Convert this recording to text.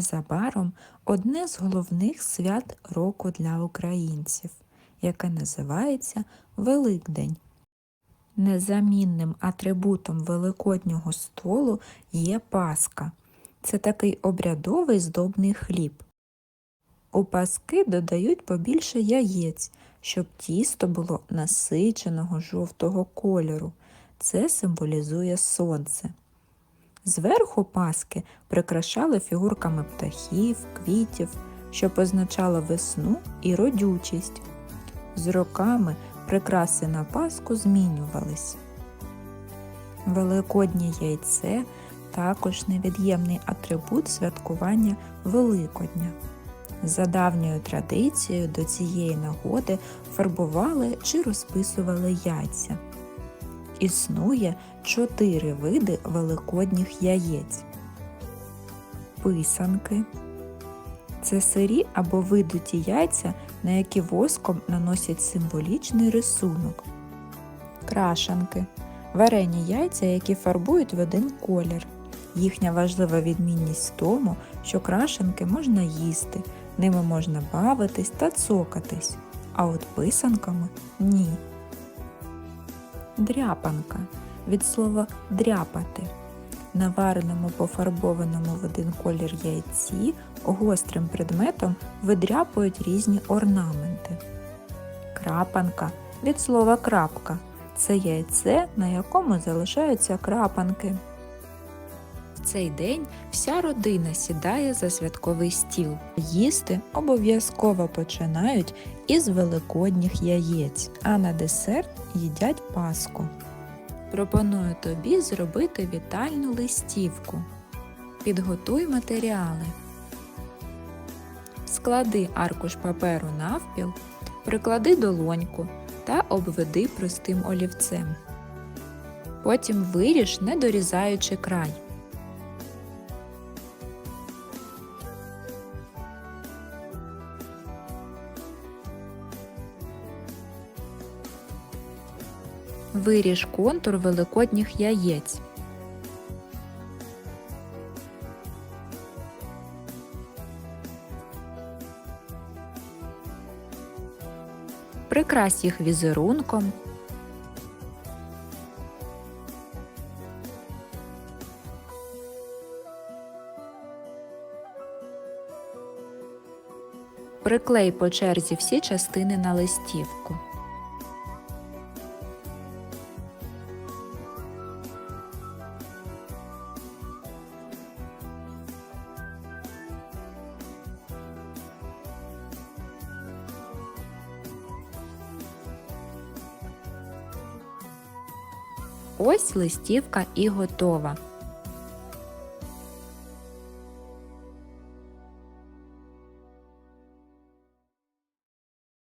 Незабаром одне з головних свят року для українців, яке називається Великдень. Незамінним атрибутом великоднього столу є паска. Це такий обрядовий здобний хліб. У паски додають побільше яєць, щоб тісто було насиченого жовтого кольору. Це символізує сонце. Зверху паски прикрашали фігурками птахів, квітів, що позначало весну і родючість. З роками прикраси на паску змінювались. Великоднє яйце також невід'ємний атрибут святкування Великодня. За давньою традицією до цієї нагоди фарбували чи розписували яйця. Існує чотири види великодніх яєць. Писанки це сирі або видуті яйця, на які воском наносять символічний рисунок. Крашанки варені яйця, які фарбують в один колір. Їхня важлива відмінність в тому, що крашенки можна їсти, ними можна бавитись та цокатись, а от писанками ні. Дряпанка від слова дряпати. На вареному пофарбованому в один колір яйці гострим предметом видряпують різні орнаменти. Крапанка від слова крапка. Це яйце, на якому залишаються крапанки. Цей день вся родина сідає за святковий стіл. Їсти обов'язково починають із великодніх яєць, а на десерт їдять паску. Пропоную тобі зробити вітальну листівку. Підготуй матеріали. Склади аркуш паперу навпіл, приклади долоньку та обведи простим олівцем. Потім виріж, не дорізаючи край. Виріж контур великодніх яєць. Прикрась їх візерунком. Приклей по черзі всі частини на листівку. Ось листівка і готова.